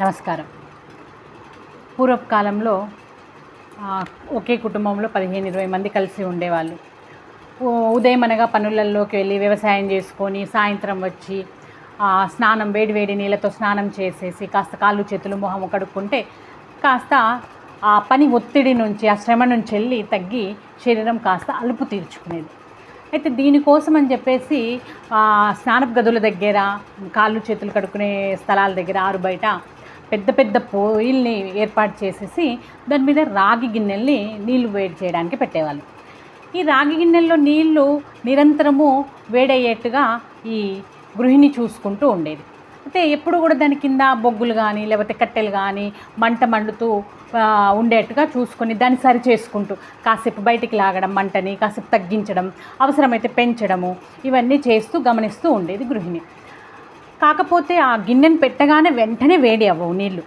నమస్కారం. పూర్వకాలంలో ఒకే కుటుంబంలో పదిహేను ఇరవై మంది కలిసి ఉండేవాళ్ళు. ఉదయం అనగా పనులలోకి వెళ్ళి వ్యవసాయం చేసుకొని సాయంత్రం వచ్చి స్నానం వేడి వేడి నీళ్ళతో స్నానం చేసేసి కాస్త కాళ్ళు చేతులు మొహం కడుక్కుంటే కాస్త ఆ పని ఒత్తిడి నుంచి ఆ శ్రమ నుంచి వెళ్ళి తగ్గి శరీరం కాస్త అలుపు తీర్చుకునేది. అయితే దీనికోసం అని చెప్పేసి స్నానపు గదుల దగ్గర కాళ్ళు చేతులు కడుక్కునే స్థలాల దగ్గర ఆరు బయట పెద్ద పెద్ద పొయ్యిల్ని ఏర్పాటు చేసేసి దాని మీద రాగి గిన్నెల్ని నీళ్ళు వేడి చేయడానికి పెట్టేవాళ్ళు. ఈ రాగి గిన్నెల్లో నీళ్ళు నిరంతరము వేడయ్యేట్టుగా ఈ గృహిణి చూసుకుంటూ ఉండేది. అయితే ఎప్పుడు కూడా దాని కింద బొగ్గులు కానీ లేకపోతే కట్టెలు కానీ మంట మండుతూ ఉండేట్టుగా చూసుకొని దాన్ని సరి చేసుకుంటూ కాసేపు బయటికి లాగడం మంటని కాసేపు తగ్గించడం అవసరమైతే పెంచడము ఇవన్నీ చేస్తూ గమనిస్తూ ఉండేది గృహిణి. కాకపోతే ఆ గిన్నెను పెట్టగానే వెంటనే వేడి అవ్వవు నీళ్ళు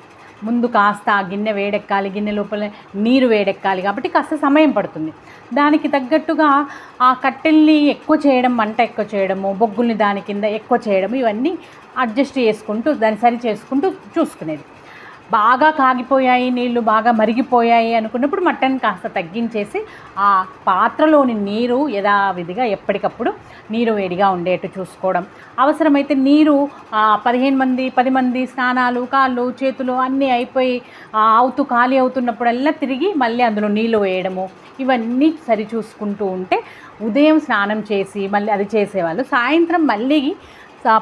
ముందు కాస్త ఆ గిన్నె వేడెక్కాలి గిన్నె లోపల నీరు వేడెక్కాలి కాబట్టి కాస్త సమయం పడుతుంది. దానికి తగ్గట్టుగా ఆ కట్టెల్ని ఎక్కువ చేయడం మంట ఎక్కువ చేయడము బొగ్గుల్ని దాని కింద ఎక్కువ చేయడం ఇవన్నీ అడ్జస్ట్ చేసుకుంటూ దాన్ని సరి చేసుకుంటూ చూసుకునేది. బాగా కాగిపోయాయి నీళ్ళు బాగా మరిగిపోయాయి అనుకున్నప్పుడు మటన్ కాస్త తగ్గించేసి ఆ పాత్రలోని నీరు యథావిధిగా ఎప్పటికప్పుడు నీరు వేడిగా ఉండేట్టు చూసుకోవడం. అవసరమైతే నీరు పదిహేను మంది పది మంది స్నానాలు కాళ్ళు చేతులు అన్నీ అయిపోయి అవుతూ ఖాళీ అవుతున్నప్పుడల్లా తిరిగి మళ్ళీ అందులో నీళ్ళు వేయడము. ఇవన్నీ సరి చూసుకుంటూ ఉంటే ఉదయం స్నానం చేసి మళ్ళీ అది చేసేవాళ్ళు. సాయంత్రం మళ్ళీ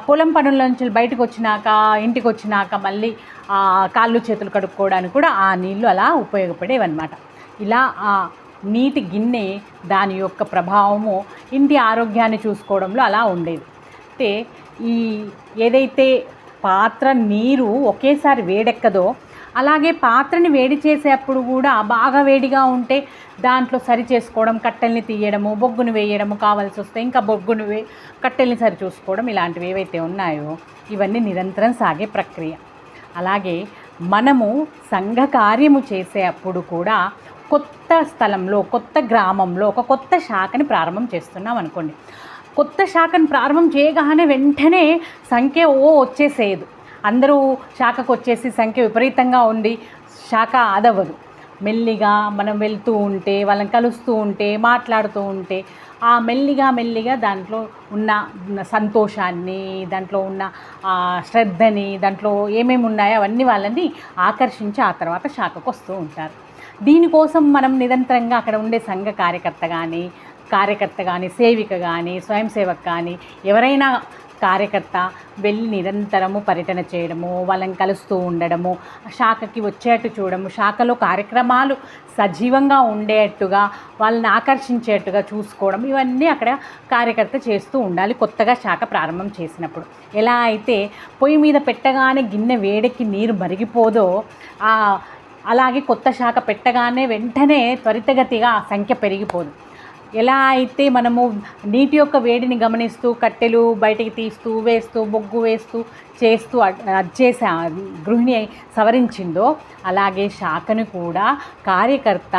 పొలం పనుల నుంచి బయటకు వచ్చినాక ఇంటికి వచ్చినాక మళ్ళీ కాళ్ళు చేతులు కడుక్కోవడానికి కూడా ఆ నీళ్ళు అలా ఉపయోగపడేవన్నమాట. ఇలా ఆ నీటి గిన్నె దాని యొక్క ప్రభావము ఇంటి ఆరోగ్యాన్ని చూసుకోవడంలో అలా ఉండేది. అయితే ఈ ఏదైతే పాత్ర నీరు ఒకేసారి వేడెక్కదో అలాగే పాత్రని వేడి చేసేటప్పుడు కూడా బాగా వేడిగా ఉంటే దాంట్లో సరి చేసుకోవడం కట్టెల్ని తీయడము బొగ్గును వేయడము కావాల్సి వస్తే ఇంకా బొగ్గును వే కట్టెల్ని సరి చూసుకోవడం ఇలాంటివి ఏవైతే ఉన్నాయో ఇవన్నీ నిరంతరం సాగే ప్రక్రియ. అలాగే మనము సంఘ కార్యము చేసే అప్పుడు కూడా కొత్త స్థలంలో కొత్త గ్రామంలో ఒక కొత్త శాఖని ప్రారంభం చేస్తున్నాం అనుకోండి. కొత్త శాఖను ప్రారంభం చేయగానే వెంటనే సంఖ్య ఓ వచ్చేసేయదు. అందరూ శాఖకు వచ్చేసి సంఖ్య విపరీతంగా ఉండి శాఖ ఆదవ్వదు. మెల్లిగా మనం వెళ్తూ ఉంటే వాళ్ళని కలుస్తూ ఉంటే మాట్లాడుతూ ఉంటే ఆ మెల్లిగా మెల్లిగా దాంట్లో ఉన్న సంతోషాన్ని దాంట్లో ఉన్న శ్రద్ధని దాంట్లో ఏమేమి ఉన్నాయో అవన్నీ వాళ్ళని ఆకర్షించి ఆ తర్వాత శాఖకు వస్తూ ఉంటారు. దీనికోసం మనం నిరంతరంగా అక్కడ ఉండే సంఘ కార్యకర్త కానీ కార్యకర్త కానీ సేవిక కానీ స్వయం సేవక్ కానీ ఎవరైనా కార్యకర్త వెళ్ళి నిరంతరము పర్యటన చేయడము వాళ్ళని కలుస్తూ ఉండడము శాఖకి వచ్చేట్టు చూడము శాఖలో కార్యక్రమాలు సజీవంగా ఉండేట్టుగా వాళ్ళని ఆకర్షించేట్టుగా చూసుకోవడం ఇవన్నీ అక్కడ కార్యకర్త చేస్తూ ఉండాలి కొత్తగా శాఖ ప్రారంభం చేసినప్పుడు. ఎలా అయితే పొయ్యి మీద పెట్టగానే గిన్నె వేడెక్కి నీరు మరిగిపోదో అలాగే కొత్త శాఖ పెట్టగానే వెంటనే త్వరితగతిగా ఆ సంఖ్య పెరిగిపోదు. ఎలా అయితే మనము నీటి యొక్క వేడిని గమనిస్తూ కట్టెలు బయటికి తీస్తూ వేస్తూ బొగ్గు వేస్తూ చేస్తూ అడ్చేసి గృహిణి సవరించిందో అలాగే శాఖను కూడా కార్యకర్త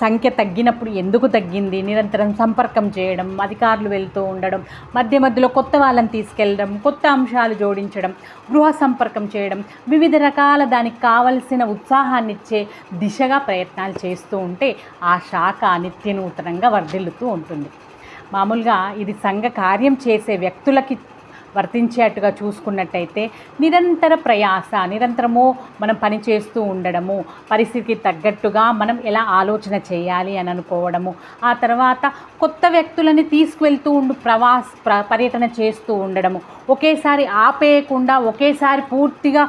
సంఖ్య తగ్గినప్పుడు ఎందుకు తగ్గింది? నిరంతరం సంపర్కం చేయడం అధికారులు వెళ్తూ ఉండడం మధ్య మధ్యలో కొత్త వాళ్ళని తీసుకెళ్ళడం కొత్త అంశాలు జోడించడం గృహ సంపర్కం చేయడం వివిధ రకాల దానికి కావలసిన ఉత్సాహాన్నిచ్చే దిశగా ప్రయత్నాలు చేస్తూ ఉంటే ఆ శాఖ నిత్య నూతనంగా వర్ధిల్లుతూ ఉంటుంది. మామూలుగా ఇది సంఘ కార్యం చేసే వ్యక్తులకి వర్తించేట్టుగా చూసుకున్నట్టయితే నిరంతర ప్రయాస నిరంతరము మనం పని చేస్తూ ఉండడము పరిస్థితికి తగ్గట్టుగా మనం ఎలా ఆలోచన చేయాలి అని అనుకోవడము. ఆ తర్వాత కొత్త వ్యక్తులని తీసుకువెళ్తూ ఉండు ప్రవాస ప్ర పర్యటన చేస్తూ ఉండడము. ఒకేసారి ఆపేయకుండా ఒకేసారి పూర్తిగా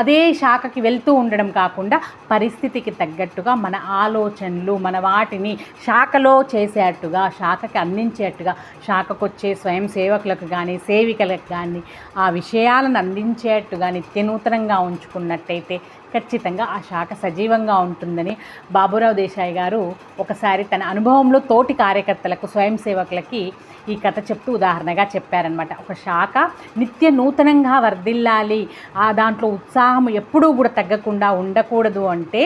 అదే శాఖకి వెళ్తూ ఉండడం కాకుండా పరిస్థితికి తగ్గట్టుగా మన ఆలోచనలు మన వాటిని శాఖలో చేసేట్టుగా శాఖకి అందించేట్టుగా శాఖకొచ్చే స్వయం సేవకులకు కానీ సేవికలకు కానీ ఆ విషయాలను అందించేట్టుగా నిత్యనూతనంగా ఉంచుకున్నట్టయితే ఖచ్చితంగా ఆ శాఖ సజీవంగా ఉంటుందని బాబురావు దేశాయ్ గారు ఒకసారి తన అనుభవంలో తోటి కార్యకర్తలకు స్వయం సేవకులకి ఈ కథ చెప్తూ ఉదాహరణగా చెప్పారనమాట ఒక శాఖ నిత్య నూతనంగా వర్ధిల్లాలి ఆ దాంట్లో ఉత్సాహం ఎప్పుడూ కూడా తగ్గకుండా ఉండకూడదు అంటే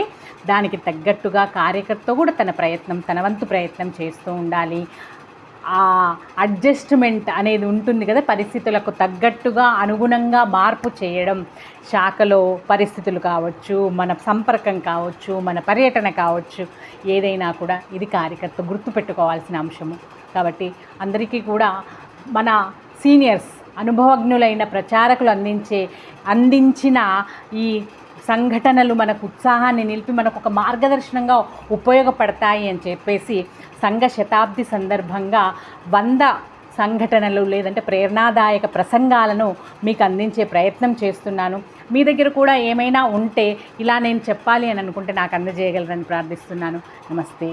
దానికి తగ్గట్టుగా కార్యకర్త కూడా తన ప్రయత్నం తన వంతు ప్రయత్నం చేస్తూ ఉండాలి. ఆ అడ్జస్ట్మెంట్ అనేది ఉంటుంది కదా పరిస్థితులకు తగ్గట్టుగా అనుగుణంగా మార్పు చేయడం. శాఖలో పరిస్థితులు కావచ్చు మన సంపర్కం కావచ్చు మన పర్యటన కావచ్చు ఏదైనా కూడా ఇది కార్యకర్త గుర్తుపెట్టుకోవాల్సిన అంశము. కాబట్టి అందరికీ కూడా మన సీనియర్స్ అనుభవజ్ఞులైన ప్రచారకులు అందించే అందించిన ఈ సంఘటనలు మనకు ఉత్సాహాన్ని నిలిపి మనకు ఒక మార్గదర్శనంగా ఉపయోగపడతాయి అని చెప్పేసి సంఘ శతాబ్ది సందర్భంగా వంద సంఘటనలు లేదంటే ప్రేరణాదాయక ప్రసంగాలను మీకు అందించే ప్రయత్నం చేస్తున్నాను. మీ దగ్గర కూడా ఏమైనా ఉంటే ఇలా నేను చెప్పాలి అని అనుకుంటే నాకు అందజేయగలరని ప్రార్థిస్తున్నాను. నమస్తే.